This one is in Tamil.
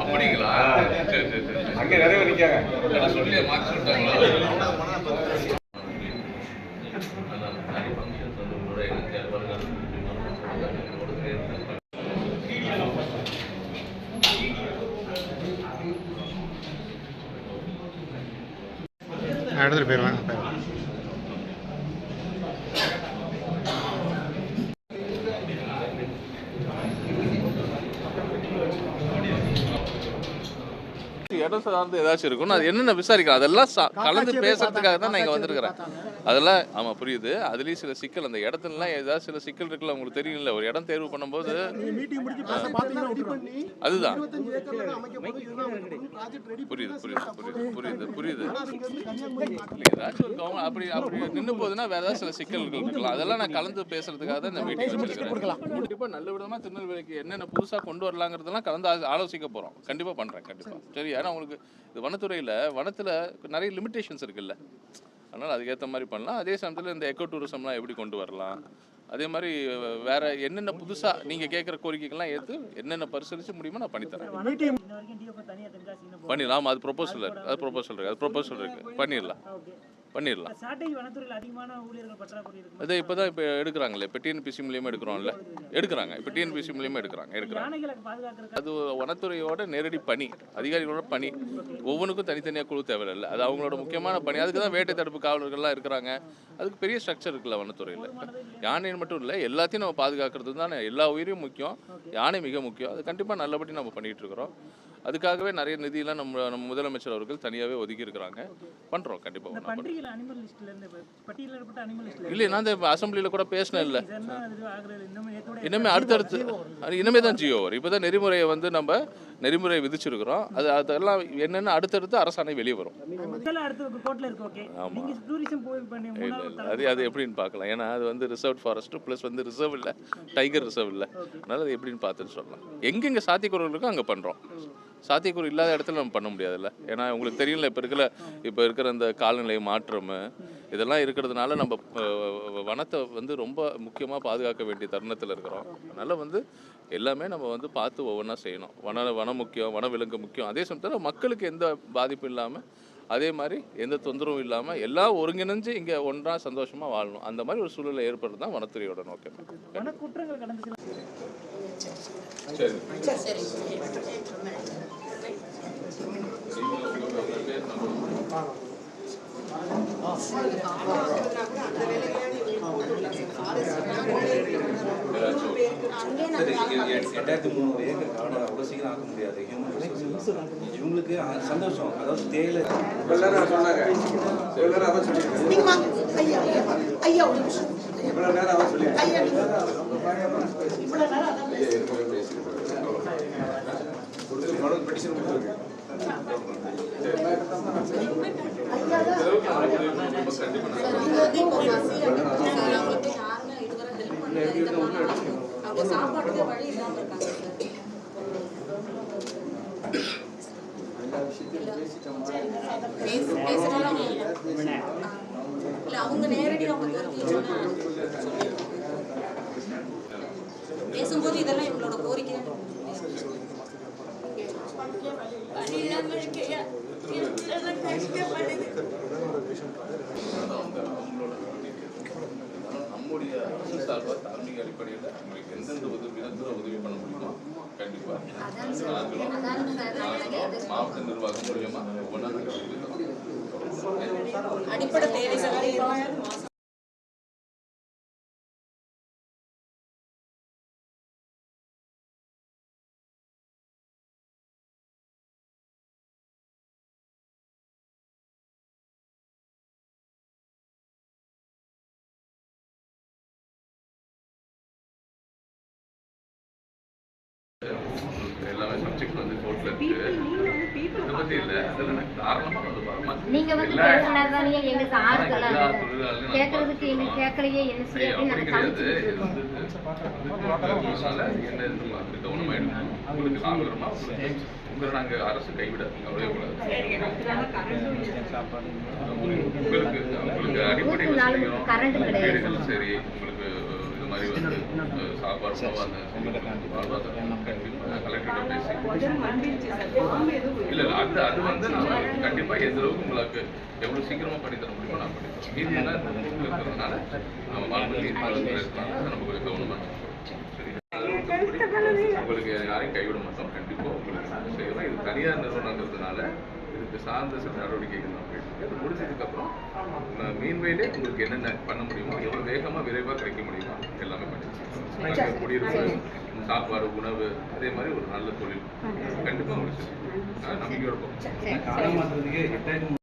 அப்படிங்களா? சரி சரி சரி அங்கே நிறைய சொல்லி மாற்றி சொல்லிட்டாங்களா வந்து உங்களோட எனக்கு வருங்கால என்னோட சேர்ந்து எடுத்துகிட்டு போயிடுவேன் இடம் சார்ந்து ஏதாச்சும் இருக்கும் அது என்னென்ன விசாரிக்கலாம்? அதெல்லாம் கலந்து பேசுறதுக்காக தான் நான் இங்கே வந்திருக்கிறேன். அதெல்லாம் ஆமாம் புரியுது. அதுலேயும் சில சிக்கல் அந்த இடத்துலலாம் ஏதாவது சில சிக்கல் இருக்குல்ல உங்களுக்கு தெரியல ஒரு இடம் தேர்வு பண்ணும்போது அதுதான். புரியுது புரியுது புரியுது புரியுது புரியுது. இல்ல, ஏதாச்சும் ஒரு கவனம் அப்படி அப்படி நின்று போகுதுன்னா வேற ஏதாவது சில சிக்கல்கள் இருக்கலாம். அதெல்லாம் நான் கலந்து பேசுறதுக்காக தான் இந்த மீட்டிங் வச்சிருக்கிறேன் கண்டிப்பா நல்ல விதமா திருநெல்வேலிக்கு என்னென்ன புதுசா கொண்டு வரலாங்கிறதெல்லாம் கலந்து ஆலோசிக்க போறோம். கண்டிப்பா பண்றேன் கண்டிப்பா. சரி. ஏன்னா உங்களுக்கு இது வனத்துறையில வனத்துல நிறைய லிமிடேஷன்ஸ் இருக்குல்ல. அதனால அதுக்கேற்ற மாதிரி பண்ணலாம். அதே சமயத்தில் இந்த எக்கோ டூரிசம்லாம் எப்படி கொண்டு வரலாம்? அதே மாதிரி வேற என்னென்ன புதுசா நீங்க கேட்குற கோரிக்கைகள்லாம் ஏற்று என்னென்ன பரிசீலிச்சு முடியுமோ நான் பண்ணித்தரேன் பண்ணிடலாம். அது ப்ரொபோசல் அது ப்ரொபோசல் இருக்கு. அது ப்ரொபோசல் இருக்கு. பண்ணிடலாம். ஓகே பண்ணிடலாம். அது இப்போ தான் இப்போ எடுக்கிறாங்களே இப்போ டிஎன்பிசி மூலியமாக எடுக்கிறோம்ல. எடுக்கிறாங்க இப்போ டிஎன்பிசி மூலியமாக எடுக்கிறாங்க எடுக்கிறாங்க. அது வனத்துறையோட நேரடி பணி அதிகாரிகளோட பணி. ஒவ்வொன்றுக்கும் தனித்தனியாக குழு தேவையில்லை. அது அவங்களோட முக்கியமான பணி. அதுக்கு தான் வேட்டை தடுப்பு காவலர்கள்லாம் இருக்கிறாங்க. அதுக்கு பெரிய ஸ்ட்ரக்சர் இருக்குல்ல வனத்துறையில். யானைன்னு மட்டும் இல்லை எல்லாத்தையும் நம்ம பாதுகாக்கிறது தானே. எல்லா உயிரையும் முக்கியம். யானை மிக முக்கியம். அது கண்டிப்பாக நல்லபடி நம்ம பண்ணிகிட்டு இருக்கிறோம். அதுக்காகவே நிறைய நிதியெல்லாம் நம்ம நம்ம முதலமைச்சர் அவர்கள் தனியாகவே ஒதுக்கி இருக்கிறாங்க பண்ணுறோம் கண்டிப்பாக இல்லை நான் இந்த அசம்பிளியில் கூட பேசினேன் இல்லை. இதெல்லாம் இது ஆகுறது இன்னும் நேத்தோட இனிமே அடுத்தடுத்து அது இனிமே தான் ஜியோ வரும். இப்போ தான் நெறிமுறையை வந்து நம்ம நெறிமுறையை விதிச்சிருக்கிறோம். அது அதெல்லாம் என்னென்ன அடுத்தடுத்து அரசாணை வெளியே வரும். அது அது எப்படின்னு பார்க்கலாம். ஏன்னா அது வந்து ரிசர்வ் ஃபாரஸ்ட் ப்ளஸ் வந்து ரிசர்வ் இல்லை. டைகர் ரிசர்வ் இல்லை. அதனால அது எப்படின்னு பார்த்துட்டு சொல்லலாம். எங்கெங்கே சாத்தியக்கூறு இருக்கோ அங்கே பண்ணுறோம் சாத்தியக்கூறு இல்லாத இடத்துல நம்ம பண்ண முடியாதுல்ல. ஏன்னா உங்களுக்கு தெரியல இப்போ இருக்கிற இப்போ இருக்கிற இந்த காலநிலை மாற்றம் இதெல்லாம் இருக்கிறதுனால நம்ம வனத்தை வந்து ரொம்ப முக்கியமாக பாதுகாக்க வேண்டிய தருணத்தில் இருக்கிறோம். அதனால் வந்து எல்லாமே நம்ம வந்து பார்த்து ஒவ்வொன்றா செய்யணும். வன வனம் முக்கியம் வனவிலங்கு முக்கியம். அதே சமயத்தில் மக்களுக்கு எந்த பாதிப்பும் இல்லாமல் அதே மாதிரி எந்த தொந்தரவும் இல்லாமல் எல்லாம் ஒருங்கிணைஞ்சு இங்கே ஒன்றா சந்தோஷமாக வாழணும். அந்த மாதிரி ஒரு சூழலை ஏற்படுறது தான் வனத்துறையோட நோக்கம். சரி. எட்டாயிரத்தி முந்நூறு ஏக்கர் காடு அவ்வளோ சீக்கிரம் ஆக்க முடியாது. ஹியூமன் ரிசோர்ஸ் இவங்களுக்கு சந்தோஷம். அதாவது தேயிலை. நீங்க வாங்க. ஐயா அவங்க சாப்பாட்டுக்கு வழி இல்லாம இருக்காங்க இல்ல. இல்ல அவங்க நேரடி அவங்க கோரிக்கை சொன்னா சொல்லிடுவாங்க. பேசும்போது இதெல்லாம் எங்களோட கோரிக்கை. வழி இல்லாம இருக்கையா? இருக்கிறத தார்மீக அடிப்படையில் உங்களுக்கு எந்தெந்த உதவி விதத்தில் உதவி பண்ண முடியுமோ கண்டிப்பாக மாவட்ட நிர்வாகம் மூலியமா ஒவ்வொன்றா நாங்கள் அடிப்படை தேவைகள் எல்லாமே சப்ஜெக்ட் வந்து கோர்ட்ல இருக்கு. இதை பத்தி இல்ல. அதில் எனக்கு தாராளமா வந்து வரமா நீங்க வந்து பேசினதான் எங்க நான் எங்களுக்கு கேட்கலையே என்ன அப்படி செய்ய அப்படி அப்படின்னு கிடையாது. நாங்க இது வந்து அதனால என்ன கவனமா எடுக்கணும் உங்களுக்கு உங்களை நாங்க அரசு கைவிட கவலையே கூடாது உங்களுக்கு உங்களுக்கு அடிப்படை சரி உங்களுக்கு இது மாதிரி வந்து அஹ், சாப்பாடு கலெக்டர்கிட்ட பேசி இல்ல இல்ல அது அது வந்து நான் கண்டிப்பா எந்த அளவுக்கு உங்களுக்கு எவ்வளவு சீக்கிரமா பண்ணி தர முடியுமோ நான் பண்ணி தரேன் மீதி எல்லாம் இருக்கிறதுனால நம்ம நம்ம கொஞ்சம் கவனமா சரி. உங்களுக்கு யாரையும் கைவிட மாட்டோம். கண்டிப்பா உங்களுக்கு நாங்க செய்யறோம் இது தனியார் நிறுவனங்கிறதுனால இதுக்கு சார்ந்த சில நடவடிக்கைகள் நம்ம எடுத்து அது முடிஞ்சதுக்கு அப்புறம் மீன்வேலே உங்களுக்கு என்னென்ன பண்ண முடியுமோ எவ்வளவு வேகமா விரைவா கிடைக்க முடியுமோ குடியிருப்பு சாப்பாடு உணவு அதே மாதிரி ஒரு நல்ல தொழில். கண்டிப்பா முடிச்சு நம்பிக்கையோட போகும்